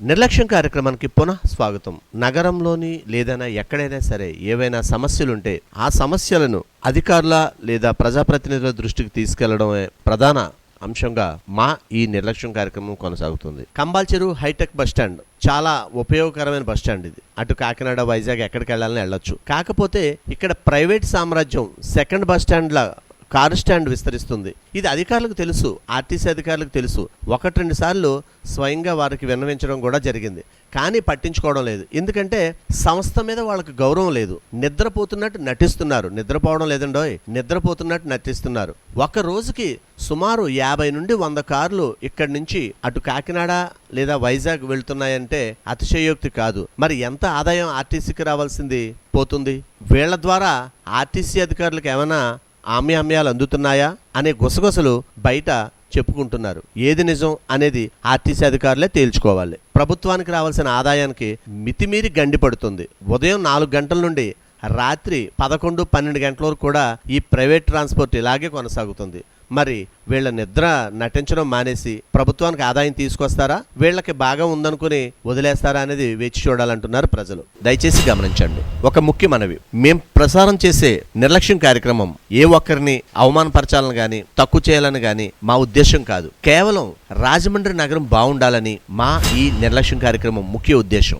నిర్లక్ష్యం కార్యక్రమానికి పునః స్వాగతం. నగరంలోని లేదైనా ఎక్కడైనా సరే ఏవైనా సమస్యలుంటే ఆ సమస్యలను అధికారుల లేదా ప్రజాప్రతినిధుల దృష్టికి తీసుకెళ్ళడమే ప్రధాన అంశంగా మా ఈ నిర్లక్ష్యం కార్యక్రమం కొనసాగుతుంది. కంబాల్చెరు హైటెక్ బస్ స్టాండ్ చాలా ఉపయోగకరమైన బస్ స్టాండ్ ఇది. అటు కాకినాడ వైజాగ్ ఎక్కడికి వెళ్ళాలని వెళ్ళొచ్చు. కాకపోతే ఇక్కడ ప్రైవేట్ సామ్రాజ్యం సెకండ్ బస్ లా కారు స్టాండ్ విస్తరిస్తుంది. ఇది అధికారులకు తెలుసు ఆర్టీసీ అధికారులకు తెలుసు. ఒకటి రెండు సార్లు స్వయంగా వారికి విన్నవించడం కూడా జరిగింది. కానీ పట్టించుకోవడం లేదు. ఎందుకంటే సంస్థ మీద వాళ్ళకి గౌరవం లేదు. నిద్రపోతున్నట్టు నటిస్తున్నారు. నిద్రపోవడం లేదండోయ్ నిద్రపోతున్నట్టు నటిస్తున్నారు. ఒక రోజుకి సుమారు యాభై నుండి వంద కార్లు ఇక్కడి నుంచి అటు కాకినాడ లేదా వైజాగ్ వెళ్తున్నాయంటే అతిశయోక్తి కాదు. మరి ఎంత ఆదాయం ఆర్టీసీకి రావాల్సింది పోతుంది? వీళ్ళ ద్వారా ఆర్టీసీ అధికారులకు ఏమైనా ఆమ్యామ్యాలు అందుతున్నాయా అనే గుసగుసలు బయట చెప్పుకుంటున్నారు. ఏది నిజం అనేది ఆర్టీసీ అధికారులే తేల్చుకోవాలి. ప్రభుత్వానికి రావాల్సిన ఆదాయానికి మితిమీరి గండి పడుతుంది. ఉదయం నాలుగు గంటల నుండి రాత్రి పదకొండు పన్నెండు గంటల వరకు కూడా ఈ ప్రైవేట్ ట్రాన్స్పోర్ట్ ఇలాగే కొనసాగుతుంది. మరి వీళ్ళ నిద్ర నటించడం మానేసి ప్రభుత్వానికి ఆదాయం తీసుకొస్తారా? వీళ్ళకి బాగా ఉందనుకుని వదిలేస్తారా అనేది వేచి చూడాలంటున్నారు ప్రజలు. దయచేసి గమనించండి. ఒక ముఖ్య మనవి. మేం ప్రసారం చేసే నిర్లక్ష్యం కార్యక్రమం ఏ ఒక్కరిని అవమానపరచాలని గాని తక్కువ చేయాలని గాని మా ఉద్దేశం కాదు. కేవలం రాజమండ్రి నగరం బాగుండాలని మా ఈ నిర్లక్ష్యం కార్యక్రమం ముఖ్య ఉద్దేశం.